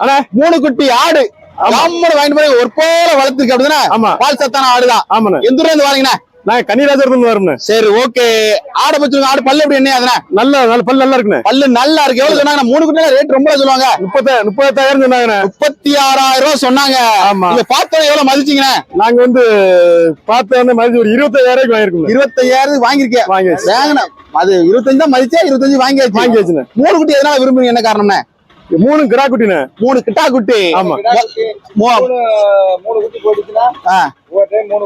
அண்ணா. மூணு குட்டி ஆடு. ஜம்முன்னு வாங்கிட்டு போய் ஒரு போல வளர்த்துருக்கு. அப்படிதானே? ஆமா. பால் சத்தான ஆடுதான். ஆமாண்ணே. எந்த ஊர்ல இருந்து வாரீங்கண்ணா? நான் கன்னிராஜர் வரேன் சரி ஓகே. ஆடை பத்தி ஆடு பல்லு எப்படி என்ன அதுனா நல்ல நல்ல பல் நல்லா இருக்குண்ணே. பல்லு நல்லா இருக்கு. எவ்வளவு சொன்னாங்க மூணு குட்டி ரேட் ரொம்ப சொல்லுவாங்க. முப்பத்த முப்பத்தாயிரம் சொன்னாங்கண்ணே. முப்பத்தி ஆறாயிரம் ரூபாய் சொன்னாங்க. ஆமா. நீங்க பார்த்தோம் எவ்வளவு மதிச்சீங்கண்ணே? நாங்க வந்து பார்த்து வந்து மதிச்சு ஒரு இருபத்தாயிரம் வாங்கிருக்கோம் இருபத்தையாயிரம் வாங்கிருக்கேன் வாங்கி அது இருபத்தஞ்சு தான் மதிச்சா இருபத்தஞ்சு வாங்கியாச்சு. வாங்கி வச்சுண்ணே மூணு குட்டி எதனால விரும்புறீங்க? என்ன காரணம்னா மூணு கிடா குட்டிண்ணே மூணு கிட்டா குட்டி. ஆமா. மூணு மூணு குட்டி போட்டுச்சுன்னா. ஒரு டைம் மூணு.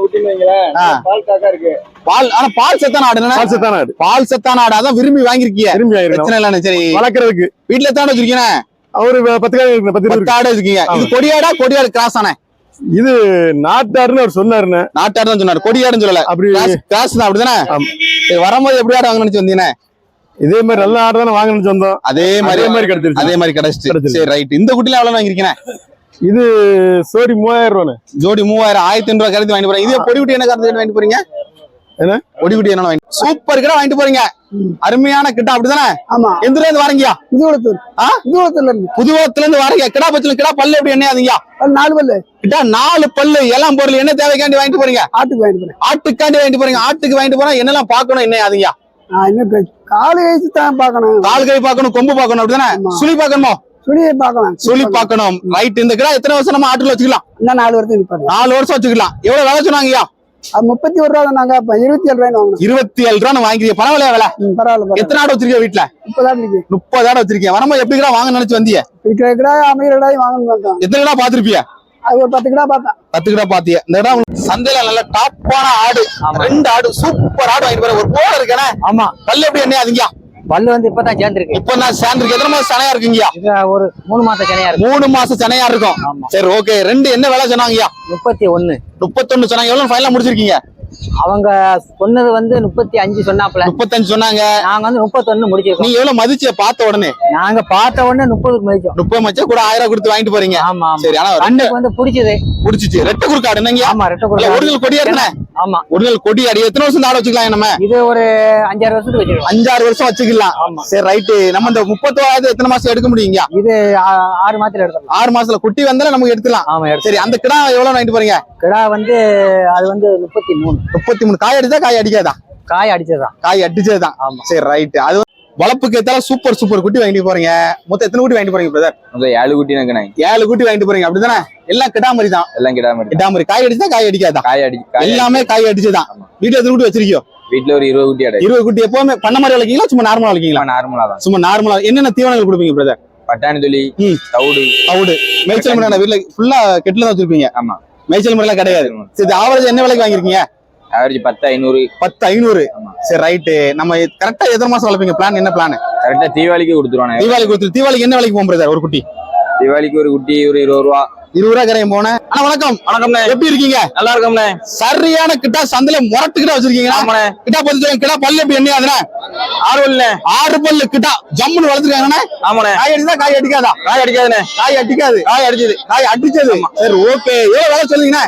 பால் காக்கா இருக்கு. பால் ஆனா பால் ஆடு என்ன காசு தானே அது பால் ஆடு அதான் விரும்பி வாங்கிருக்கீங்க ஆயிருக்கோம் பிரச்சனை இல்லைண்ணே சரி. வளர்க்கறதுக்கு. வீட்டுல ஆடு வச்சிருக்கீங்க அவரு பத்து காய் இருக்குண்ணே பத்து இருக்கு. ஆடு வச்சிருக்கீங்க. இது கொடியாடா கொடியாடு கிராஸ் ஆனே இது நாட்டாருன்னு அவர் சொன்னாருண்ணே. நாட்டாடு தான் சொன்னாரு கொடியாடுன்னு சொல்லல. அப்படி கிராஸ் தான் அப்படிதானே? வரும்போது எப்படி ஆடு வாங்க நினைச்சு வந்தீங்க இதே மாதிரி நல்ல ஆடு தானே வாங்கணும்னு சொந்தம். அதே மாதிரி அதே மாதிரி கிடைச்சிருச்சு. அதே மாதிரி கிடைச்சிருச்சு. சரி ரைட் இந்த குட்டில எவ்வளவு வாங்கிருக்கீங்க இது சோடி மூவாயிரம் ரூபாண்ணே. ஜோடி மூவாயிரம் ஆயிரத்தி ஐநூறு ரூபாய் கருத்து வாங்கிட்டு போறீங்க. இதே பொடி குட்டி என்ன கருத்து வாங்கிட்டு போறீங்க? என்ன? பொடி குட்டி என்ன வாங்கி சூப்பர் கிட்ட வாங்கிட்டு போறீங்க. அருமையான கிட்ட அப்படிதானே? ஆமா. எந்த இருந்து வரீங்க? இதுவளத்தூர் ஆ? இதுவளத்தூர்ல இருந்து. புதுவத்துல இருந்து வரீங்க. கிடா பச்சல கிடா பல்லு எப்படி என்ன ஆகுதுங்க அது நாலு பல்லு. கிட்ட நாலு பல்லு. எல்லாம் பொருள் என்ன தேவைக்காண்டி வாங்கிட்டு போறீங்க? ஆட்டுக்கு வாங்கிட்டு போறேன். ஆட்டுக்காண்டி வாங்கிட்டு போறீங்க. ஆட்டுக்கு வாங்கிட்டு போனா என்னெல்லாம் பார்க்கணும் என்ன ஆகுதுங்க நான் இன்னும் கை- காலு கழிச்சு தான் பார்க்கணும். கால் கை பார்க்கணும் கொம்பு பார்க்கணும் அப்படிதானே. சுழி பார்க்கணுமோ? சுழியை பார்க்கலாம். சுழி பார்க்கணும். ரைட் இந்த கிடா எத்தனை வருஷம் நம்ம ஆட்டுல வச்சுக்கலாம்? இன்னும் நாலு வருஷம் நிப்பாரு நாலு வருஷம் வச்சுக்கலாம். எவ்வளவு விலை சொன்னாங்கய்யா? முப்பத்தி ஒரு ரூபா நாங்க இருபத்தி ஏழு வாங்கணும் இருபத்தி ஏழு ரூபா வாங்கிக்கிறீங்க பரவாயில்ல விலை? பரவாயில்ல எத்தனை ஆடு வச்சிருக்கீங்க வீட்டுல முப்பது ஆடு வச்சிருக்கீங்க வரும்போது எப்படி வாங்க நினைச்சு வந்தீங்க இருக்கிற அமைகிற வாங்கணும் எத்தனை கிடா பாத்திருப்பிய அது ஒரு பத்து கிடா பார்த்தேன் பத்து கிடா பாத்திய? இந்த இடம் சந்தையில நல்ல டாப்பான ஆடு. ரெண்டு ஆடு சூப்பர் ஆடு வாங்கிட்டு போறேன் ஒரு போல இருக்கேனே ஆமா. பல்லு எப்படி என்ன அதுங்க பல்லு வந்து இப்பதான் சேர்ந்துருக்கு. இப்ப நான் சேர்ந்துருக்கு. எத்தனை மாசம் சனையா இருக்குங்கய்யா இது ஒரு மூணு மாசம் சனையா மூணு மாசம் சனையா இருக்கும். சரி ஓகே ரெண்டு என்ன விலை சொன்னாங்கய்யா? முப்பத்தி ஒண்ணு. முப்பத்தொன்னு சொன்னாங்க. எவ்வளவு ஃபைனலா முடிச்சிருக்கீங்க? அவங்க சொன்னது வந்து முப்பத்தி அஞ்சு சொன்னாப்புல. முப்பத்தஞ்சு சொன்னாங்க. நாங்க வந்து முப்பத்தொன்னு முடிச்சிருக்கோம். நீங்க எவ்வளவு மதிச்சிய பார்த்த உடனே? நாங்க பார்த்த உடனே முப்பதுக்கு மதிச்சோம். முப்பது மச்சம் கூட ஆயிரம் கொடுத்து வாங்கிட்டு போறீங்க. ஆமா சரி ஆனா ரெண்டு கண்ணுக்கு வந்து பிடிச்சது. முடிச்சிச்சு ரெட்டை குறுக்காடு என்னங்க ஆமா ரெட்டை குருவி. ஒரிஜினல் கொடியா இருக்கனே ஆமா. ஒரிஜினல் கொடி அடி. எத்தனை வருஷம் ஆட வச்சுக்கலாம் நம்ம? இது ஒரு அஞ்சாறு வருஷத்துக்கு வச்சிருக்கோம். அஞ்சாறு வருஷம் வச்சுக்கலாம். ஆமா. சரி ரைட்டு நம்ம இந்த முப்பத்தோராது எத்தனை மாசம் எடுக்க முடியுங்க? இது ஆறு மாசத்துல எடுத்துடலாம். ஆறு மாசத்துல. குட்டி வந்தாலும் நமக்கு எடுத்துலாம் ஆமா சரி அந்த கிடா எவ்வளவு வாங்கிட்டு போறீங்க? கிடா வந்து அது வந்து முப்பத்தி மூணு. முப்பத்தி மூணு. காய் அடிச்சா காய் அடிக்காதா? காய் அடிச்சதுதான். காய் அடிச்சதுதான். ஆமா. சரி ரைட்டு அது வளப்புக்கு ஏத்தால சூப்பர் சூப்பர் குட்டி வாங்கிட்டு போறீங்க. மொத்தம் எத்தனை குட்டி வாங்கிட்டு போறீங்க பிரதர் மொத்தம் ஏழு குட்டி எனக்கு ஏழு குட்டி வாங்கிட்டு போறீங்க அப்படிதானே? எல்லாம் கிடாமரி தான். எல்லாம் கிடாம கிடாமரி காய் அடிச்சா காய் அடிக்காதா? காய் அடி எல்லாமே காய் அடிச்சுதான். வீட்டுல எத்தனை குட்டி வச்சிருக்கியோ? வீட்டுல ஒரு இருபது குட்டி அடை இருபது குட்டி எப்பவுமே பண்ண மாதிரி வளர்க்கீங்களா சும்மா நார்மலா வளர்க்கீங்களா? நார்மலா தான். சும்மா நார்மலா என்னென்ன தீவனங்கள் கொடுப்பீங்க பிரதர் பட்டாணி ம். தவிடு. தவிடு. மேய்ச்சல் முறை வீட்டுல ஃபுல்லா கெட்டுல தான் வச்சிருப்பீங்க. ஆமா. மேய்ச்சல் முறையெல்லாம் கிடையாது. சரி ஆவரேஜ் என்ன விலைக்கு வாங்கிருக்கீங்க? ஆவரேஜ் பத்து ஐநூறு. பத்து ஐநூறு. சரி ரைட்டு நம்ம கரெக்டா எத்தனை மாசம் வளர்ப்பீங்க? பிளான் என்ன பிளான் கரெக்டா தீபாவளிக்கு கொடுத்துருவானே தீபாவளி கொடுத்து தீபாவளிக்கு என்ன விலைக்கு போகும் பிரதர் ஒரு குட்டி? தீபாவளிக்கு ஒரு குட்டி ஒரு இருபது ரூபா. இருபது ரூபா கரையும் போனேன். அண்ணா வணக்கம். வணக்கம்ண்ணே. எப்படி இருக்கீங்க? நல்லா இருக்கோம்ண்ணே. சரியான கிட்டா சந்தையில முரட்டு கிட்ட வச்சிருக்கீங்களா? ஆமாண்ணே. கிட்டா பத்தி கிட்டா பல்லு எப்படி என்ன அதுனா ஆறு இல்ல ஆறு பல்லு கிட்டா. ஜம்முன்னு வளர்த்துருக்காங்கண்ணே. ஆமாண்ணே. காய் அடிச்சா காய் அடிக்காதா? காய் அடிக்காதுண்ணே. காய் அடிக்காது. காய் அடிச்சது. காய் அடிச்சது. சரி ஓகே. எவ்வளவு விலை சொல்லுங்கண்ணே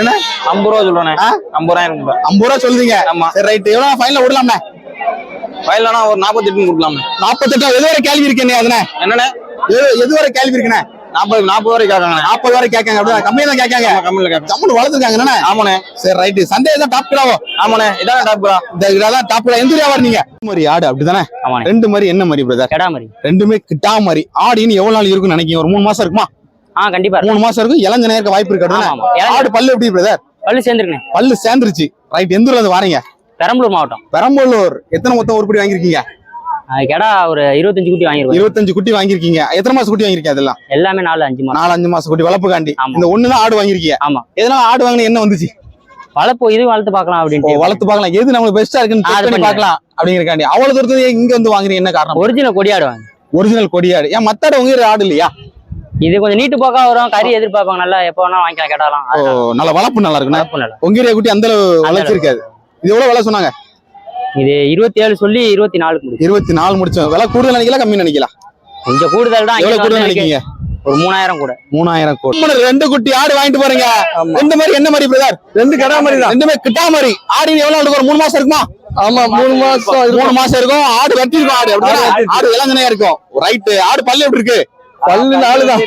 என்ன ஐம்பது ரூபா சொல்றேண்ணே ஆ? ஐம்பது ரூபாய் ஐம்பது ரூபா சொல்லுங்க ஆமா. சரி ரைட் எவ்வளவு ஃபைனல விடலாம்ண்ணே. வயலானா ஒரு நாற்பத்தி எட்டு கொடுக்கலாமே நாற்பத்தெட்டு எது வரை கேள்வி இருக்கேன் அதுனே என்னண்ணே? எது- எது வரை கேள்வி இருக்குண்ணே? நாற்பது நாற்பது வரைக்கும் கேட்காங்கண்ணே நாற்பது வரை கேட்காங்க அப்படிதான் கம்மியா தான் கேட்காங்க. கம்மியில் கேட்க ஜம்முன்னு வளர்த்துருக்காங்க ஆமாண்ணே. சரி ரைட்டு சந்தை தான் டாப் கிடாவோ ஆமாண்ணே. இதானே டாப் கிடா இந்த கிடாதான் டாப் கிடா எந்த வியாபாரம் நீங்க மாதிரி ஆடு அப்படிதானே? ஆமாண்ணே. ரெண்டு மாதிரி என்ன மாதிரி பிரதர் கிடா மாதிரி ரெண்டுமே கிட்டா மாதிரி ஆடு இன்னும் எவ்வளவு நாள் இருக்கும்னு நினைக்கிறீங்க? ஒரு மூணு மாசம் இருக்குமா? ஆ கண்டிப்பா. மூணு மாசம் இருக்கும். இளஞ்ச நேரம் வாய்ப்பு இருக்கு ஆமா? ஆமா. ஆடு பல்லு எப்படி பிரதர் பல்லு சேர்ந்துருக்குண்ணே. பல்லு சேர்ந்துருச்சு. ரைட் எந்த ஊர்ல வாரீங்க? பெரம்பலூர் மாவட்டம். பெரம்பலூர். எத்தனை மொத்தம் உருப்படி வாங்கிருக்கீங்க கிடா ஒரு இருபத்தஞ்சு குட்டி வாங்கிருக்கோம் இருபத்தஞ்சு குட்டி வாங்கிருக்கீங்க எத்தனை மாசம் குட்டி வாங்கிருக்கீங்க அதெல்லாம்? எல்லாமே நாலு அஞ்சு மாசம். நாலு அஞ்சு மாசம் குட்டி வளர்ப்பு காண்டி. இந்த ஒண்ணுதான் ஆடு வாங்கிருக்கீங்க ஆமா. எதனால ஆடு வாங்கின என்ன வந்துச்சு? வளர்ப்பு இது வளர்த்து பார்க்கலாம் ஓ, அப்படின்ட்டு வளர்த்து பார்க்கலாம். எது நமக்கு பெஸ்டா இருக்குன்னு. பார்க்கலாம் அப்படிங்கிறக்காண்டி. அவ்வளவு தூரத்துல இங்க வந்து வாங்குறீங்க? என்ன காரணம்? ஒரிஜினல் கொடியாடுவாங்க ஒரிஜினல் கொடியாடு ஏன் மத்த ஆடு. உங்க ஆடு இல்லையா? இது கொஞ்சம் நீட்டு போக்கா வரும். கறி எதிர்பார்ப்பாங்க. நல்லா எப்போ வேணா வாங்கிக்கலாம் கேட்டாலாம். நல்ல வளர்ப்பு நல்லா நல்லா. உங்கிரிய குட்டி அந்த அளவு அளவு. வளர்ச்சிருக்காது. இது எவ்வளவு விலை சொன்னாங்க? இது இருபத்தி ஏழு சொல்லி இருபத்தி நாலுக்கு முடியும் இருபத்தி நாலு முடிச்சோம். விலை கூடுதல் நினைக்கலாம் கம்மி நினைக்கலாம் கொஞ்சம் கூடுதல் தான் எவ்வளவு கூடுதல் நினைக்கீங்க? ஒரு மூணாயிரம் கூட. மூணாயிரம் கோடி. ரெண்டு குட்டி ஆடு வாங்கிட்டு போறீங்க. ரெண்டு மாதிரி என்ன மாதிரி பிரதர் ரெண்டு கடா மாதிரி தான். ரெண்டுமே கிட்டா மாதிரி ஆடு எவ்வளவு இருக்கும்? ஒரு மூணு மாசம் இருக்குமா? ஆமா மூணு மாசம் மூணு மாசம் இருக்கும். ஆடு வெட்டி இருக்கும் ஆடு? ஆடு இளஞ்சனையா இருக்கும். ரைட் ஆடு பல்லு எப்படி இருக்கு? பல்லு நாலு தான்.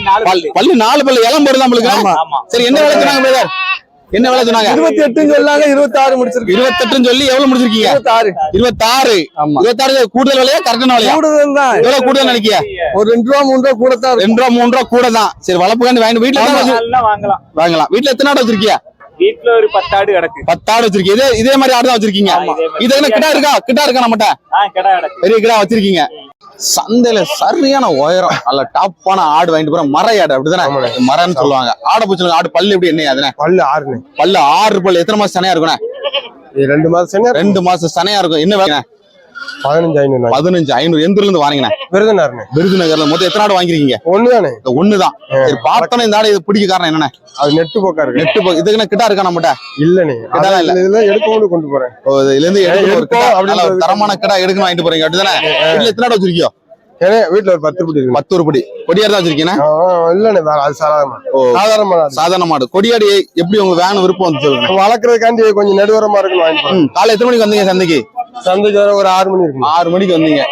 பல்லு. நாலு பல்லு இளம் போடுதான் நம்மளுக்கு. சரி என்ன விலை சொன்னாங்க பிரதர் என்ன விலை சொன்னாங்க? இருபத்தி எட்டுன்னு சொல்லாங்க இருபத்தி ஆறு முடிச்சிருக்கு இருபத்தெட்டுன்னு சொல்லி எவ்வளவு முடிச்சிருக்கீங்க? இருபத்தி ஆறு இருபத்தாறு. ஆமா. இருபத்தாறு கூடுதல் விலையா கரெக்டான விலையா? கூடுதல் தான் எவ்வளவு கூடுதல் நினைக்கிய ஒரு ரெண்டு ரூபா மூணு ரூபா கூட தான் ரெண்டு ரூபா மூணு ரூபா கூட தான். சரி வளர்ப்புக்காண்டி வாங்கி வீட்டுல வாங்கலாம். வாங்கலாம். வீட்டுல எத்தனை ஆடு வச்சிருக்கியா வீட்டுல ஒரு பத்து ஆடு கிடக்கு. பத்து ஆடு வச்சிருக்கீங்க. இதே இதே மாதிரி ஆடு தான் வச்சிருக்கீங்க. இதே என்ன கிடா இருக்கா? கிடா இருக்கா நம்மகிட்ட? ஆ கிடா கிடக்கு. பெரிய கிடா வச்சிருக்கீங்க. சந்தையில சரியான உயரம் நல்ல டாப்பான ஆடு வாங்கிட்டு போற மர ஆடு அப்படிதானே மரம்னு சொல்லுவாங்க. ஆடை பூச்சி ஆடு பல்லு எப்படி என்ன அதுனே பல்லு ஆறுனே பல்லு ஆறு பல்லு. எத்தனை மாசம் சனையா இருக்குண்ணே? ரெண்டு மாசம் ரெண்டு மாசம் சனையா இருக்கும். என்ன பதினஞ்சு ஐநூறு பதினஞ்சு ஐநூறு. எந்த இருந்து வாங்கினேன் விருதுநகர்னே. விருதுநகர்ல. மொத்தம் எத்தனை ஆடு வாங்கிருக்கீங்க ஒண்ணுதானே? ஒண்ணுதான். சரி பார்த்தோன்னே இந்த ஆடு இது பிடிக்க காரணம் என்னண்ணே அது நெட்டு போக்கா இருக்கு. நெட்டு போ- இதுக்கு கிட்டா இருக்கா நம்மகிட்ட? இல்லனே. இதெல்லாம் இல்ல. இதுல எடுக்கணும் கொண்டு போறேன். ஓ, இதுல இருந்து எடுக்கணும் தரமான கிடா எடுக்கணும் வாங்கிட்டு போறீங்க. அப்படிதானே? எத்தனை ஆடு வச்சிருக்கியோ? வீட்டுல ஒரு பத்து படி இருக்கு. கொடியாடு தான் வச்சிருக்கீங்க இல்லண்ணே வேற அது சாதாரணமா ஓ. சாதாரணமா தான் சாதாரண மாடு. கொடியாடு எப்படி உங்களுக்கு வேணும் விருப்பம் வந்து சொல்லுங்க? இருக்கு. வளர்க்கறதுக்காண்டி கொஞ்சம் நடுவரமா இருக்குன்னு வாங்கி காலை எத்தனை மணிக்கு வந்தீங்க சந்தைக்கு? சந்தைக்கு வர ஒரு ஆறு மணி இருக்கும் ஆறு மணிக்கு வந்தீங்க.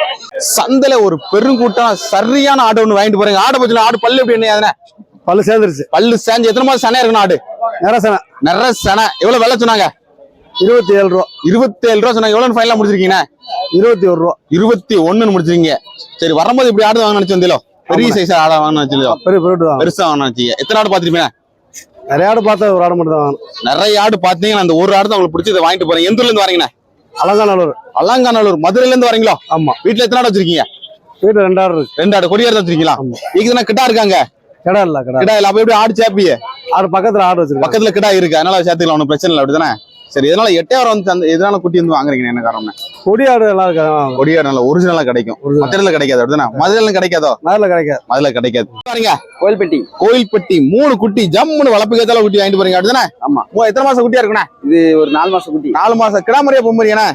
சந்தையில ஒரு பெருங்கூட்டம் சரியான ஆடு ஒண்ணு வாங்கிட்டு போறீங்க. ஆடு பட்சம் ஆடு பல்லு எப்படி என்ன? பல்லு சேர்ந்துருச்சு. பல்லு சேஞ்சு எத்தனை மாசம் சனையா இருக்கணும் ஆடு? நேரசன நிறைய சனை. எவ்வளவு விலை சொன்னாங்க? இருபத்தி ஏழு ரூபா. இருபத்தி ஏழு ரூபா சொன்னாங்க. எவ்வளவு ஃபைனலா முடிச்சிருக்கீங்க இருபத்தி ஒரு ரூபா. இருபத்தி ஒண்ணுன்னு முடிச்சிருக்கீங்க. சரி வரும்போது இப்படி ஆடு வாங்க நினைச்சு வந்தீங்களோ? பெரிய சைஸ் ஆடா வாங்க நினைச்சீங்களோ பெரிய பெரிய பெருசா வாங்க நினைச்சீங்க. எத்தனை ஆடு பாத்திருப்பீங்க நிறைய ஆடு பார்த்தா ஒரு ஆடு மட்டும் தான் நிறைய ஆடு பாத்தீங்கன்னா அந்த ஒரு ஆடு தான் உங்களுக்கு பிடிச்சி இதை வாங்கிட்டு போறீங்க எந்த ஊர்ல இருந்து வரீங்கண்ணே? அலங்காநல்லூர். அலங்காநல்லூர். மதுரையில இருந்து வரீங்களோ? ஆமா. வீட்டுல எத்தனை ஆடு வச்சிருக்கீங்க? வீட்டுல ரெண்டு ஆடு இருக்கு. ரெண்டு ஆடு. கொடியாடு வச்சிருக்கீங்களா. இதுக்கு கிட்டா இருக்காங்க? கடை இல்ல கடை. இல்ல. அப்ப எப்படி ஆடு சேப்பியே ஆடு பக்கத்துல ஆடு வச்சிருக்காங்க. பக்கத்துல கிடா இருக்கு. அதனால சேர்த்துக்கலாம். ஒன்றும் பிரச்சனை இல்லை. அப்படிதானே? சரி இதனால எட்டையாயிரம் வந்து அந்த இதனால குட்டி வந்து வாங்குறீங்க என்ன காரணம் கொடி ஆடு எல்லாம் இருக்கு அதான் கொடியாடு நல்ல ஒரிஜினலா கிடைக்கும். மதுரையில கிடைக்காது அப்படிதானே? மதுரையில கிடைக்காதோ? நேரில் கிடைக்காது. மதுரையில கிடைக்காது. பாருங்க. கோயில்பட்டி. கோயில்பட்டி மூணு குட்டி ஜம்முன்னு வளர்ப்பு கேத்தால குட்டி வாங்கிட்டு போறீங்க அப்படிதானே? ஆமா. எத்தனை மாசம் குட்டியா இருக்குண்ணே? இது ஒரு நாலு மாசம் குட்டி. நாலு மாசம். கிடாமரியா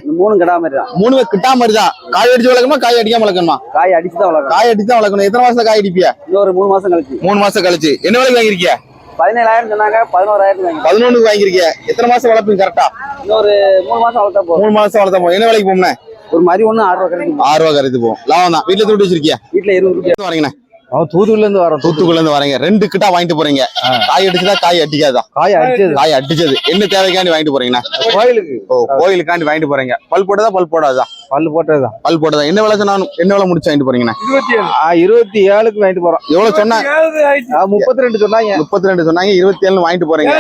இந்த மூணு கிடா மாதிரி தான் மூணுமே கிட்டா மாதிரி தான் காய் அடிச்சு வளர்க்கணுமா காய் அடிக்காம வளர்க்கணுமா? காய் அடிச்சு தான் வளர்க்கலாம் காய் அடிச்சு தான் வளர்க்கணும். எத்தனை மாசத்துல காய் அடிப்பியா இன்னும் ஒரு மூணு மாசம் கழிச்சு. மூணு மாசம் கழிச்சு. என்ன விலைக்கு வாங்கிருக்கிய பதினேழாயிரம் சொன்னாங்க பதினோராயிரம் வாங்கி பதினொன்னுக்கு வாங்கிருக்கிய எத்தனை மாசம் வளர்ப்பீங்க கரெக்டா இன்னும் ஒரு மூணு மாசம் வளர்த்தா போதும். மூணு மாசம் வளர்த்தா போதும். என்ன விலைக்கு போம்னே ஒரு மாதிரி ஒண்ணு ஆறு ரூபா கிடைக்கும் ஆறு ரூபா கருத்து போகும் லாபம் தான். வீட்டுல துட்டு வச்சிருக்கியா? வீட்டுல இருபது ரூபாய். வரீங்கண்ணே தூத்துக்குள்ள இருந்து வரோம் தூத்துக்குள்ள இருந்து வரீங்க. ரெண்டு கிட்டா வாங்கிட்டு போறீங்க. காய் அடிச்சதா காய் அடிக்காதா? காய் அடிச்சது. காய் அடிச்சது. என்ன தேவைக்காண்டி வாங்கிட்டு போறீங்கண்ணா? கோயிலுக்கு. ஓ கோயிலுக்காண்டி வாங்கிட்டு போறீங்க. பல் போட்டதா பல் போடாதா? பல்லு போட்டதுதான். பல் போட்டதா என்ன விலை சொன்னாலும் என்ன விலை முடிச்சு வாங்கிட்டு போறீங்கண்ணா? இருபத்தி ஏழுக்கு வாங்கிட்டு போறோம். எவ்வளவு சொன்னா? முப்பத்தி ரெண்டு சொன்னாங்க. முப்பத்தி ரெண்டு சொன்னாங்க இருபத்தி ஏழு வாங்கிட்டு போறீங்க.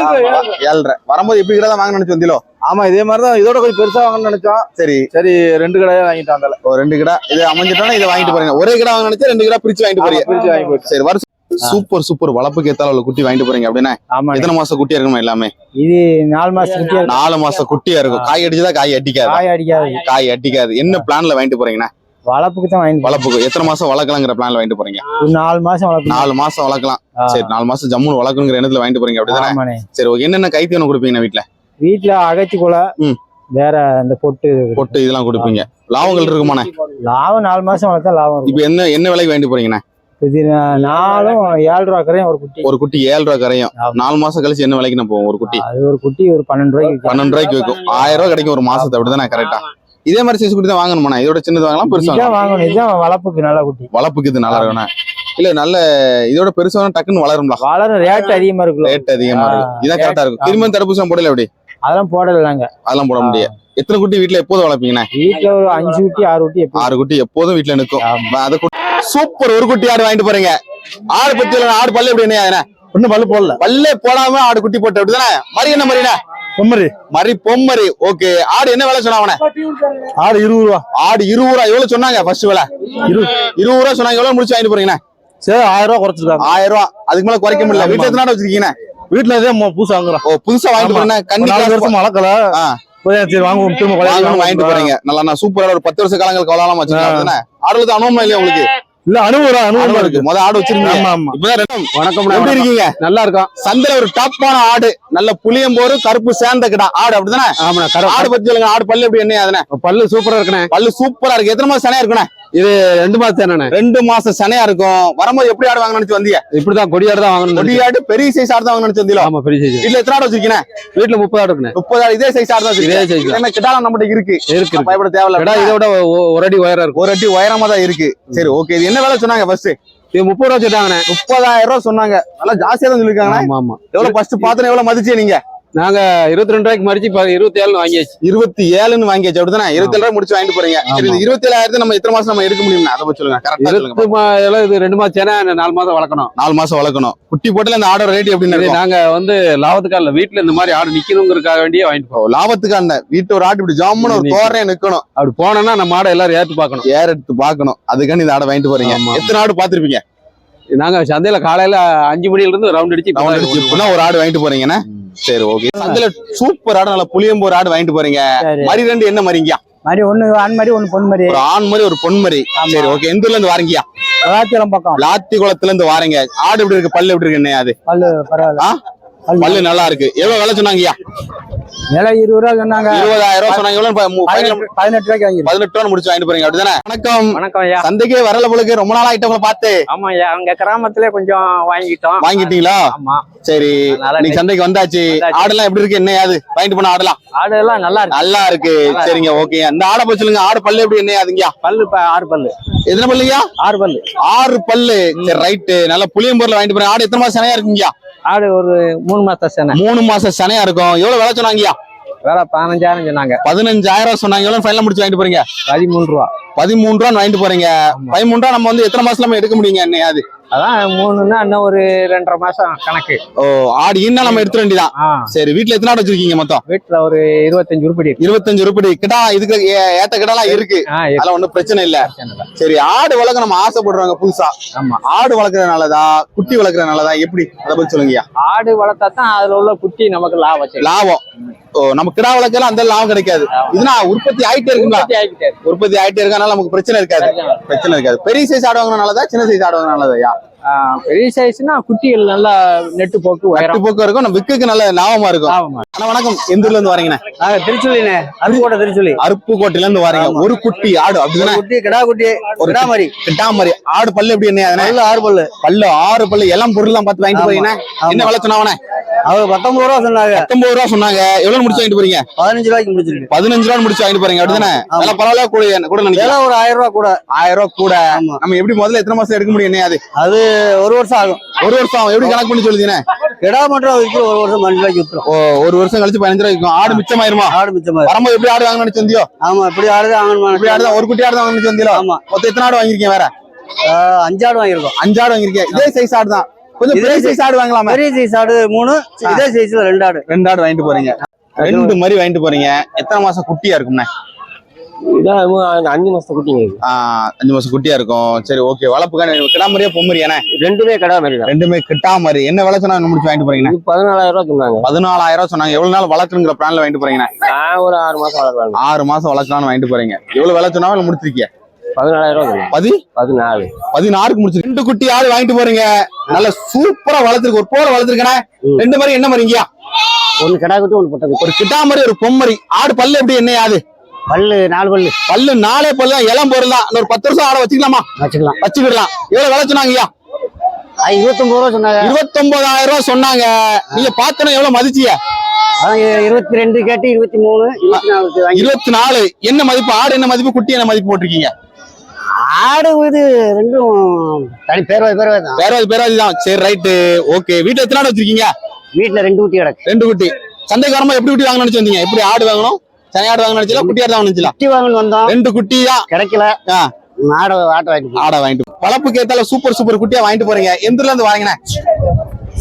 ஏழரை வரும்போது எப்படி கிட்ட வாங்க நினைச்சு வந்தீங்களோ ஆமா இதே மாதிரி தான் இதோட கொஞ்சம் பெருசா வாங்கணும்னு நினைச்சோம். சரி. சரி ரெண்டு கடையா வாங்கிட்டாங்க ஒரு ரெண்டு கிடா. இது அமைஞ்சிட்டோம்னா இதை வாங்கிட்டு போறீங்க. ஒரே கிடா வாங்க நினைச்சா ரெண்டு கிடா பிரிச்சு வாங்கிட்டு போறீங்க. பிரிச்சு வாங்கி சரி வருஷம் சூப்பர் சூப்பர். வளர்ப்புக்கு ஏத்தால உள்ள குட்டி வாங்கிட்டு போறீங்க அப்படின்னா? ஆமா எத்தனை மாசம் குட்டியா இருக்குமா எல்லாமே? இது நாலு மாசம் குட்டியா. நாலு மாசம் குட்டியா இருக்கும். காய் அடிச்சதா காய் அடிக்காது? காய் அடிக்காது. காய் அடிக்காது. என்ன பிளான்ல வாங்கிட்டு போறீங்கண்ணா? வளர்ப்புக்கு தான் வாங்கி வளர்ப்புக்கு எத்தனை மாசம் வளர்க்கலாங்கிற பிளான்ல வாங்கிட்டு போறீங்க? நாலு மாசம் வளர்க்கணும். நாலு மாசம் வளர்க்கலாம். சரி நாலு மாசம் ஜம்முன்னு வளர்க்கணுங்கிற எண்ணத்துல வாங்கிட்டு போறீங்க அப்படிதானே? சரி ஓகே. என்னென்ன கைத்தீவனம் கொடுப்பீங்க வீட்டுல வீட்டுல அகச்சி குலை. வேற இந்த பொட்டு பொட்டு இதெல்லாம் கொடுப்பீங்க. லாபங்கள் இருக்குமாண்ணே? லாபம் நாலு மாசம் வளர்த்தா லாபம் இருக்கும். இப்ப என்ன என்ன விலைக்கு வாங்கிட்டு போறீங்கண்ணே? இது நாலும் ஏழு ரூபா கரையும் ஒரு குட்டி. ஒரு குட்டி ஏழு ரூபா கரையும். நாலு மாசம் கழிச்சு என்ன விலைக்கு நான் போவோம் ஒரு குட்டி? அது ஒரு குட்டி ஒரு பன்னெண்டு ரூபாய்க்கு. பன்னெண்டு ரூபாய்க்கு வைக்கும் ஆயிரம் ரூபாய் கிடைக்கும் ஒரு மாசத்தை அப்படிதானே கரெக்டா இதே மாதிரி சைஸ் குட்டி தான் வாங்கணுமாண்ணா? இதோட சின்னது வாங்கலாம் பெருசா வாங்கணும். இதுதான் வளர்ப்புக்கு நல்ல குட்டி. வளர்ப்புக்கு இது நல்லா இருக்கணும் இல்ல நல்ல இதோட பெருசா வேணா டக்குன்னு வளரும்ல. வளரும் ரேட் அதிகமா இருக்குல்ல ரேட் அதிகமா இருக்கும் இதான் கரெக்டா இருக்கும். திரும்ப தடுப்பூசி போடல எப்படி அதெல்லாம் போடல நாங்க அதெல்லாம் போட முடியாது. எத்தனை குட்டி வீட்டுல எப்போதும் வளர்ப்பீங்கண்ணே? வீட்டுல ஒரு அஞ்சு குட்டி ஆறு குட்டி ஆறு குட்டி எப்போதும் வீட்டுல. அத சூப்பர் ஒரு குட்டி ஆடு வாங்கிட்டு போறீங்க. ஆடு பத்தி ஆடு பல்லு எப்படி என்ன ஒன்னும் பல்லு போடல. பல்லே போடாம ஆடு குட்டி போட்டு அப்படிதானே மரி என்ன மரினா பொம்மரி. மரி பொம்மரி. ஓகே. ஆடு என்ன விலை சொன்னா அவனே? ஆடு இருபது ரூபா. ஆடு இருபது ரூபா. எவ்வளவு சொன்னாங்க ஃபர்ஸ்ட் விலை? இருபது. ரூபா சொன்னாங்க. எவ்வளவு முடிச்சு வாங்கிட்டு போறீங்கண்ணே? சரி ஆயிரம் ரூபா குறைச்சிருக்காங்க. ஆயிரம் ரூபா. அதுக்கு மேல குறைக்க முடியல. வீட்டுல எத்தனை வச்சிருக்கீங்க வீட்டுல இதே புதுசா வாங்குறோம். ஓ புதுசா வாங்கிட்டு ஆமா. கண்டிப்பா நாலு வருஷம் வளர்க்கல. சரி வாங்குவோம் திரும்ப வாங்கிட்டு போறீங்க. நல்லா நான் சூப்பரா ஒரு பத்து வருஷ காலங்களுக்கு வளரலாம் வச்சிருக்கேன் ஆடுல அனுபவம் இல்லையா உங்களுக்கு? இல்ல அனுபவம் அனுபவம் இருக்கு. முத ஆடு ஆமா ஆமா. ரெண்டும். வணக்கம் எப்படி இருக்கீங்க? நல்லா இருக்கும். சந்தையில ஒரு டாப்பான ஆடு நல்ல புளியம்போரு கருப்பு சேர்ந்த கிடா ஆடு அப்படிதானே? கர ஆடு பத்தி சொல்லுங்க. ஆடு பல்லு எப்படி என்ன அதுனே? பல்லு சூப்பரா இருக்குண்ணே. பல்லு சூப்பரா இருக்கு. எத்தனை மாசம் சனையா இருக்குண்ணே ரெண்டு மாசம் தானே ரெண்டு மாசம் சனையா இருக்கும். வரும்போது எப்படி ஆடு வாங்க நினைச்சு வந்தீங்க இப்படிதான் கொடியாடு தான் வாங்கணும் கொடி ஆடு பெரிய சைஸ் ஆடு தான் வாங்க நினைச்சு ஆமா பெரிய சைஸ் வீட்டுல எத்தனை ஆடு வச்சிருக்கீங்க? வீட்டுல முப்பது ஆடு இருக்குண்ணே. முப்பது ஆடு இதே சைஸ் ஆடு தான் இதே தான். என்ன கிடாலாம் நம்மகிட்ட இருக்கு. இருக்கு இருக்கு. பயப்பட தேவையில்ல. கடா இதை விட ஒரு அடி உயரம் இருக்கும். ஒரு அடி உயரமா தான் இருக்கு. சரி ஓகே இது என்ன வேலை சொன்னாங்க ஃபர்ஸ்ட் இது முப்பது ரூபா சொல்லிட்டாங்கண்ணே முப்பதாயிரம் ரூபாய் சொன்னாங்க. நல்லா ஜாஸ்தியா தான் சொல்லிருக்காங்க ஆமா ஆமா. எவ்வளவு ஃபர்ஸ்ட் பாத்திரம் எவ்வளவு மதிச்சே நீங்க? நாங்க இருபத்தி ரெண்டு ரூபாய்க்கு மறிச்சு இருபத்தி ஏழு வாங்கியாச்சு. இருபத்தி ஏழுன்னு வாங்கியாச்சு. அப்படிதானே இருபத்தி ஏழு ரூபாய் முடிச்சு வாங்கிட்டு போறீங்க. இருபத்தி ஏழாயிரத்து நம்ம எத்தனை மாசம் நம்ம எடுக்க முடியும் அதை பத்தி சொல்லுங்க. இது ரெண்டு மாசம் சேனா நாலு மாசம் வளர்க்கணும். நாலு மாசம் வளர்க்கணும். குட்டி போட்டுல இந்த ஆடோட ரேட் எப்படி நாங்க வந்து லாபத்துக்காக இல்ல வீட்டுல இந்த மாதிரி ஆடு நிக்கணுங்கிறதுக்காக வேண்டியே வாங்கிட்டு போவோம் லாபத்துக்கு அந்த வீட்டு ஒரு ஆட்டு இப்படி ஜாமுன்னு ஒரு தோரணையா நிக்கணும். அப்படி போனோம்னா நம்ம ஆடை எல்லாரும் ஏத்து பார்க்கணும். ஏர் எடுத்து பார்க்கணும். அதுக்காண்டி இந்த ஆடை வாங்கிட்டு போறீங்க. எத்தனை ஆடு பாத்திருப்பீங்க நாங்க சந்தையில காலையில அஞ்சு மணில இருந்து ரவுண்ட் அடிச்சு ஒரு ஆடு வாங்கிட்டு போறீங்கண்ணே சரி ஓகே சந்தையில சூப்பர் ஆடு நல்ல புளியம்பு ஒரு ஆடு வாங்கிட்டு போறீங்க. மரி ரெண்டு என்ன மரிங்கயா மாதிரி ஒண்ணு ஆண் மாதிரி ஒண்ணு பொண்ணு மாதிரி ஒரு ஆண் மாதிரி ஒரு பொன் மரி சரி ஓகே எந்த ஊர்ல இருந்து வாரீங்கயா பக்கம். லாத்தி குளத்துல இருந்து வாரீங்க. ஆடு எப்படி இருக்கு? பல்லு எப்படி இருக்கு என்ன அது? பல்லு பரவாயில்ல? பல்லு நல்லா இருக்கு. எவ்வளவு விலை சொன்னாங்கய்யா? விலை இருபது ரூபா சொன்னாங்க. இருபதாயிரம் ரூபாய் சொன்னாங்க. எவ்வளவு பதினெட்டு ரூபாய்க்கு வாங்கிருக்கோம் பதினெட்டு ரூபா முடிச்சு வாங்கிட்டு போறீங்க. அப்படிதானே? வணக்கம். வணக்கம் ஐயா சந்தைக்கே வரல பொழுது ரொம்ப நாள் ஆயிட்டவங்களை பார்த்து. ஆமா ஐயா அங்க கிராமத்துல கொஞ்சம் வாங்கிட்டோம். வாங்கிட்டீங்களா? ஆமா. சரி. அதனால நீ சந்தைக்கு வந்தாச்சு. ஆடெல்லாம் எப்படி இருக்கு? என்ன யாது வாங்கிட்டு போன ஆடெல்லாம் ஆடு எல்லாம் நல்லா இருக்கு. நல்லா இருக்கு. சரிங்க ஓகே. அந்த ஆடை போய் சொல்லுங்க. ஆடு பல்லு எப்படி? என்ன அதுங்கயா பல்லு ஆறு பல்லு. எத்தனை பல்லுயா ஆறு பல்லு. ஆறு பல்லு. சரி ரைட்டு நல்ல புளியம்பூர்ல வாங்கிட்டு போறேன் ஆடு எத்தனை மாசம் சனையா இருக்குங்கயா ஆடு ஒரு மூணு மாசம் சேனை மூணு மாசம் சனையா இருக்கும். எவ்வளவு விலை சொன்னாங்கயா வேலை பதினஞ்சாயிரம் சொன்னாங்க. பதினஞ்சாயிரம் சொன்னாங்க. எவ்வளவு ஃபைனல் முடிச்சு வாங்கிட்டு போறீங்க? பதிமூணு ரூபா. பதிமூணு ரூபா வாங்கிட்டு போறீங்க. பதிமூணு ரூபா நம்ம வந்து எத்தனை மாசம் நம்ம எடுக்க முடியுங்க என்ன அது அதான் மூணுன்னா இன்னும் ஒரு ரெண்டரை மாசம் கணக்கு. ஓ ஆடு இன்னும் நம்ம எடுத்துட வேண்டியதான் சரி வீட்டுல எத்தனை ஆடு வச்சிருக்கீங்க மொத்தம்? வீட்டுல ஒரு இருபத்தஞ்சு உருப்படி இருபத்தஞ்சு ரூபாய் கிடா இதுக்கு ஏத்த கிடாலாம் இருக்கு. அதெல்லாம் ஒண்ணும் பிரச்சனை இல்ல. சரி ஆடு வளர்க்க நம்ம ஆசைப்படுறாங்க புதுசா. ஆமா. ஆடு வளர்க்கறதுனாலதா குட்டி வளர்க்கறதுனாலதா எப்படி? அதை பத்தி சொல்லுங்கய்யா. ஆடு வளர்த்தா தான் அதுல உள்ள குட்டி நமக்கு லாபம். லாபம். ஓ நம்ம கிடா வளர்க்கலாம் அந்த லாபம் கிடைக்காது. இதுனா உற்பத்தி ஆயிட்டே இருக்குங்களா உற்பத்தி ஆயிட்டே இருக்கனால நமக்கு பிரச்சனை இருக்காது. பிரச்சனை இருக்காது. பெரிய சைஸ் ஆடு வாங்கினா நல்லதா? சின்ன சைஸ் ஆடு வாங்கினா நல்லதா ஆ, out. பெரிய சைஸ்னா குட்டிகள் நல்லா நெட்டு போக்கு உயரம். போக்கு இருக்கும். நம்ம விக்குக்கு நல்ல லாபமா இருக்கும். அண்ணா வணக்கம். எந்த ஊர்ல இருந்து வரீங்கண்ணே? நாங்க திருச்சுலிண்ணே அருப்புக்கோட்டை திருச்சுலி. அருப்புக்கோட்டையில இருந்து வரீங்க. ஒரு குட்டி ஆடு அப்படிதானே? குட்டி கிடா குட்டி ஒரு கிடா மாதிரி கிட்டா மாதிரி ஆடு பல்லு எப்படி என்ன நல்ல ஆறு பல்லு. பல்லு ஆறு பல்லு. எல்லாம் பொருள் தான் பார்த்து வாங்கிட்டு ஆமா. போறீங்க என்ன விலை சொன்னாவனே அவங்க பத்தொன்பது ரூபா சொன்னாங்க. பத்தொன்பது ரூபா சொன்னாங்க. எவ்வளவு முடிச்சு வாங்கிட்டு போறீங்க? பதினஞ்சு ரூபாய்க்கு முடிச்சிருக்கு. பதினஞ்சு ரூபா முடிச்சு வாங்கிட்டு போறீங்க. அப்படிதானே? பரவாயில்ல கூட கூட நினைக்கிறேன். ஒரு ஆயிரம் ரூபா கூட. ஆயிரம் ரூபா கூட. நம்ம எப்படி முதல்ல எத்தனை மாசம் எடுக்க முடியும் அது? அது ஒரு வருஷம் ஆகும். ஒரு வருஷம் எப்படி கணக்கு பண்ணி சொல்லுதீங்க கிடா மட்டும் விற்கிற ஒரு வருஷம் மஞ்சள் ரூபாய்க்கு வித்துரும் ஓ ஒரு வருஷம் கழிச்சு பதினஞ்சு ரூபாய் இருக்கும் ஆடு மிச்சமாயிருமா? ஆடு மிச்சமா வரும்போது எப்படி ஆடு வாங்க நினைச்சு வந்தியோ? ஆமா இப்படி ஆடு இப்படி ஆடு வாங்கணுமா தான்? ஒரு குட்டி ஆடு தான் வாங்க நினைச்சு வந்தியோ? ஆமா. மொத்தம் எத்தனை ஆடு வாங்கிருக்கீங்க வேற? ஆஹ் அஞ்சு ஆடு வாங்கியிருக்கோம். அஞ்சு ஆடு வாங்கிருக்கீங்க இதே சைஸ் ஆடு தான். கொஞ்சம் இதே பெரிய சைஸ் ஆடு வாங்கலாமா. பெரிய சைஸ் ஆடு மூணு இதே சைஸ்ல ரெண்டு ஆடு. ரெண்டு ஆடு வாங்கிட்டு போறீங்க. ரெண்டு மாதிரி வாங்கிட்டு போறீங்க. எத்தனை மாசம் குட்டியா இருக்கும்ண்ணே அஞ்சு மாசம் குட்டிங்க ஆஹ் அஞ்சு மாசம் குட்டியா இருக்கும். சரி ஓகே. வளர்ப்புக்கான கிடாமரியா பொம்மரியானே ரெண்டுமே கடை மாதிரி தான். ரெண்டுமே கிட்டா மாதிரி. என்ன விலை சொன்னா முடிச்சு வாங்கிட்டு போறீங்கண்ணே? இது பதினாலாயிரம் ரூபா சொன்னாங்க. பதினாலாயிரம் ரூபாய் சொன்னாங்க. எவ்வளவு நாள் வளர்க்குங்கிற பிளான்ல வாங்கிட்டு போறீங்கண்ணே? நான் ஒரு ஆறு மாசம் வளர்க்கலாம் ஆறு மாசம் வளர்க்கலாம்னு வாங்கிட்டு போறீங்க. எவ்வளவு விலை சொன்னாலும் முடிச்சிருக்கீங்க பதினாலாயிரம் ரூபா பதி? பதினாலு. பதினாறுக்கு முடிச்சு. ரெண்டு குட்டி ஆடு வாங்கிட்டு போறீங்க. நல்ல சூப்பரா வளர்த்துருக்கு. ஒரு போல வளர்த்துருக்கனே ரெண்டு மாதிரி என்ன மாதிரிங்கயா ஒன்னு கடா குட்டி பொட்டை ஒரு கிட்டா மாதிரி ஒரு பொம்மரி. ஆடு பல்லு எப்படி? என்ன ஆடு? பல்லு நாலு பல்லு. பல்லு நாலே பல்லு இளம் பொருள் தான் இன்னொரு பத்து வருஷம் ஆட வச்சுக்கலாமா? வச்சுக்கலாம். வச்சுக்கிடலாம். எவ்வளவு விலை சொன்னாங்கய்யா? இருபத்தொன்பது ரூபா சொன்னாங்க. இருபத்தொன்பதாயிரம் ரூபாய் சொன்னாங்க. நீங்க பார்த்தன எவ்வளவு மதிச்சிய இருபத்தி ரெண்டு கேட்டு இருபத்தி மூணு இருபத்தி நாலு என்ன மதிப்பு? ஆடு என்ன மதிப்பு? குட்டி என்ன மதிப்பு போட்டிருக்கீங்க? ஆடு இது ரெண்டும் தனி பேர் பேர் தான். பேராது பேராது தான். சரி ரைட்டு. ஓகே. வீட்டுல எத்தனை ஆடு வச்சிருக்கீங்க? வீட்டுல ரெண்டு குட்டி கிடக்கு. ரெண்டு குட்டி. சந்தைக்காரமா எப்படி குட்டி வாங்கணும்னு வந்தீங்க எப்படி ஆடு வாங்கணும்? சனி ஆடு வாங்கணும் நினைச்சல குட்டி ஆடு தான் நினைச்சல குட்டி வாங்கன்னு வந்தோம். ரெண்டு குட்டி தான். கிடைக்கல. ஆடை ஆட்டை வாங்கிட்டு ஆடை வாங்கிட்டு வளர்ப்புக்கு ஏத்தால சூப்பர் சூப்பர் குட்டியா வாங்கிட்டு போறீங்க. எந்த ஊர்ல இருந்து வாங்கினேன்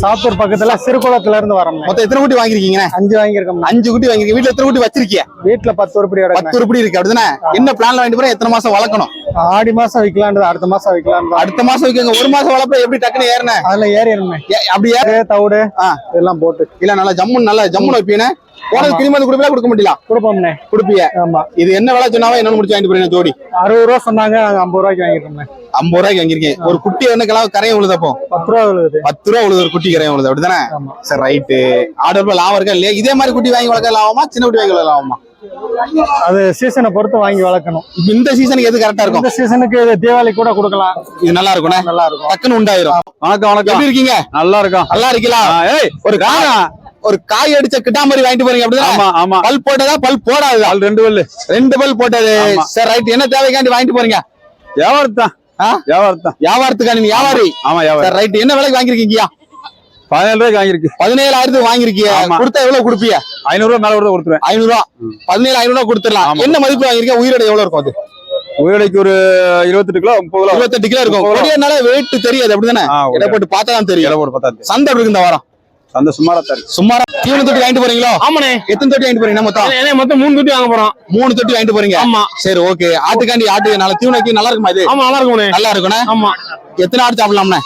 சாத்தூர் பக்கத்துல சிறுகுளத்துல இருந்து வரோம். மொத்தம் எத்தனை குட்டி வாங்கிருக்கீங்க அஞ்சு வாங்கியிருக்கோம். அஞ்சு குட்டி வாங்கிருக்கீங்க வீட்டுல எத்தனை குட்டி வச்சிருக்கீங்க வீட்டுல பத்து உருப்படி பத்து உருப்படி இருக்கு அப்படிதானே? என்ன பிளான்ல வாங்கிட்டு போறேன் எத்தனை மாசம் வளர்க்கணும்? ஆடி மாசம் விக்கலான்றது அடுத்த மாசம் விக்கலான்றது. அடுத்த மாசம் வைக்கங்க ஒரு மாசம் வளர்ப்ப எப்படி டக்குன்னு ஏறின? அதுல ஏறி இருந்தேன் அப்படி ஏற தவிடு. இதெல்லாம் போட்டு. இல்ல நல்லா ஜம்முன்னு நல்லா ஜம்முன்னு வைப்பீங்க போனது கிளிமந்து கொடுப்பீங்களா கொடுக்க மாட்டீங்களா? கொடுப்போம்னே. கொடுப்பீங்க ஆமா. இது என்ன விலை சொன்னாவே என்ன முடிச்சு வாங்கிட்டு போறீங்க ஜோடி? அறுபது ரூபா சொன்னாங்க ஐம்பது ரூபாய்க்கு வாங்கிருக்கோம் ஐம்பது ரூபாய்க்கு வாங்கிருக்கீங்க ஒரு குட்டி என்ன கிளம்ப கரையை விழுதப்போ பத்து ரூபா விழுது பத்து ரூபா விழுது ஒரு குட்டி கரையை விழுது அப்படிதானே. சரி ரைட்டு ரூபாய் லாபம் இருக்கா இல்லையா? இதே மாதிரி குட்டி வாங்கி வளர்க்க லாபமா? சின்ன குட்டி வாங்கி வளர்க்க லாபமா? அது சீசனை பொறுத்து வாங்கி வளர்க்கணும். இந்த சீசனுக்கு எது கரெக்டா இருக்கும்? இந்த சீசனுக்கு தீபாவளி கூட கொடுக்கலாம். இது நல்லா இருக்கும்ண்ணே நல்லா இருக்கும். டக்குன்னு உண்டாயிரும். வணக்கம் வணக்கம். எப்படி இருக்கீங்க? நல்லா இருக்கும். நல்லா இருக்கீங்களா? ஏய் ஒரு காய் ஒரு காய் அடிச்ச கிட்டாமரி வாங்கிட்டு போறீங்க அப்படிதான்? ஆமா ஆமா. பல் போட்டதா? பல் போடாததா? அது ரெண்டு பல்லு. ரெண்டு பல் போட்டது. சரி ரைட் என்ன தேவைக்காண்டி வாங்கிட்டு போறீங்க? வியாபாரம் தான் வியாபாரம் தான் வியாபாரத்துக்கா நீங்க வியாபாரி? ஆமா வியாபாரம் ரைட் என்ன விலைக்கு வாங்கிருக்கீங்கயா பதினேழு ரூபாய்க்கு வாங்கியிருக்கு. பதினேழாயிரத்துக்கு வாங்கிருக்கீங்க ஆமா. கொடுத்தா எவ்வளவு கொடுப்பீங்க ஐநூறு ரூபாய் மேல கூட கொடுத்துருவேன். ஐநூறு ரூபா பதினேழு ஐநூறு ரூபா கொடுத்துடலாம். என்ன மதிப்பு வாங்கிருக்கீங்க உயிரோட எவ்வளவு இருக்கும் அது? ஒரு இருபத்தெட்டு கிலோ முப்பது கிலோ. இருபத்தெட்டு கிலோ இருக்கும். கொடியனால வெயிட் தெரியாது. அப்படிதானே? எடை போட்டு பார்த்தா தான் தெரியும் போட்டு பத்தாது சந்தை எப்படி இருக்கு இந்த வாரம்? அந்த சுமாரா தான் சுமாரா தீவன தொட்டி வாங்கிட்டு போறீங்களோ? ஆமாண்ணே. எத்தனை தொட்டி வாங்கிட்டு போறீங்க? மொத்தம்? ஏன்னா மொத்தம் மூணு தொட்டி வாங்க போறோம். மூணு தொட்டி வாங்கிட்டு போறீங்க? ஆமா. சரி ஓகே ஆட்டுக்காண்டி ஆட்டு நல்ல தீவனக்கு நல்லா இருக்குமா இது? ஆமா நல்லா இருக்கும்ண்ணே. நல்லா இருக்கும்ண்ணே? ஆமா. எத்தனை ஆடு சாப்பிடலாம்ண்ணே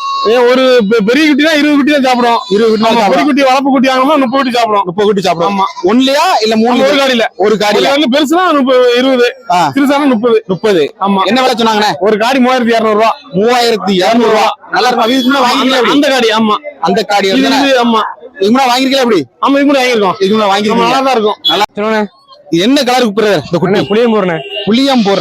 ஒரு பெரிய குட்டி தான் இருபது குட்டி தான் சாப்பிடும். இருபது குட்டி பெரிய குட்டி வளர்ப்பு குட்டி வாங்கினோம்னா முப்பது குட்டி சாப்பிடும். முப்பது குட்டி சாப்பிடும். ஆமா. ஒன்லயா இல்ல மூணு ஒரு காடியில. ஒரு காடியில. பெருசுனா முப்பது இருபது. சிறுசானா முப்பது. முப்பது. ஆமா. என்ன விலை சொன்னாங்கண்ணே? ஒரு காடி மூவாயிரத்தி இரநூறு ரூபா மூவாயிரத்தி இருநூறு ரூபா நல்லா இருக்கும்? இதுக்கு முன்னாடி எப்படி? அந்த காடி ஆமா. அந்த காடி ஆமா. இதுக்கு முன்னாடி வாங்கிருக்கீங்களா எப்படி? ஆமா இது கூட வாங்கியிருக்கோம். இதுக்கு முன்னாடி ஆமா, வாங்கிருக்கீங்க நல்லா தான் இருக்கும். நல்லா இது என்ன கலருக்கு பிறகு இந்த குட்டி. புளியம் அப்படிதானே? புளியம்பூர்.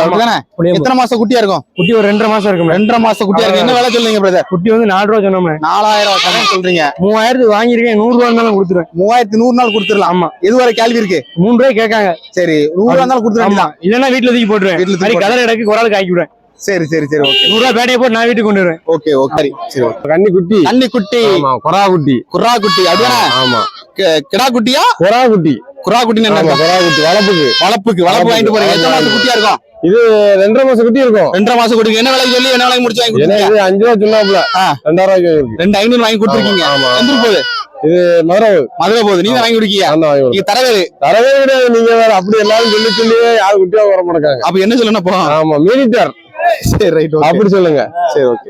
எத்தனை மாசம் குட்டியா இருக்கும்? குட்டி ஒரு ரெண்டரை மாசம் இருக்கும் ரெண்டரை மாசம் குட்டியா இருக்கு என்ன விலை சொல்றீங்க பிரதர் குட்டி வந்து நாலு ரூபா சொன்னோம்ண்ணே. நாலாயிரம் ரூபாய் கடன் சொல்றீங்க. மூவாயிரத்துக்கு வாங்கியிருக்கேன். நூறு ரூபா இருந்தாலும் கொடுத்துருவேன். மூவாயிரத்தி நூறு நாள் கொடுத்துடலாம். ஆமா. எது வரை கேள்வி இருக்கு? மூணு ரூபாய் கேட்காங்க. சரி நூறு ரூபா இருந்தாலும் வேண்டியதான். இல்லன்னா வீட்டுல தூக்கி போட்டுருவேன். வீட்டுல. கலர் இடக்கு ஒரு ஆளுக்கு ஆக்கி விடுவேன். சரி சரி சரி ஓகே. நூறு ரூபாய் பேட்டையை போட்டு நான் வீட்டுக்கு கொண்டு வருவேன். Okay okay. சரி சரி கன்னி குட்டி கன்னி குட்டி கொரா குட்டி குர்ரா குட்டி அப்படிதானே ஆமா கிடா குட்டியா? கொரா குட்டி குர்ரா குட்டின்னு என்ன? கொரா குட்டி வளர்ப்புக்கு வளப்புக்கு. வளப்பு வாங்கிட்டு போறீங்க. எத்தனை மாசம் குட்டியா இருக்கும்? இது ரெண்டரை மாசம் குட்டி இருக்கும். ரெண்டரை மாசம் குட்டி என்ன விலை சொல்லி என்ன விலை முடிச்சு இது அஞ்சு ரூபா சொன்னாப்ல. ரெண்டாயிரம் ரெண்டு ஐநூறு வாங்கி கொடுத்துருக்கீங்க. எந்த போகுது மதுரை மதுரை போகுது. நீங்க வாங்கி கொடுக்கீங்க. அந்த வாங்கி கொடுத்தேன். நீங்க தரவேறு தரவே கிடையாது. நீங்க வேற அப்படி எல்லாரும் சொல்லி சொல்லி யாரும் குட்டியா வர மாட்டாங்க அப்ப என்ன சொல்லணும் போ ஆமா மீனிட்டர் சரி ரைட் அப்படி சொல்லுங்க. சரி ஓகே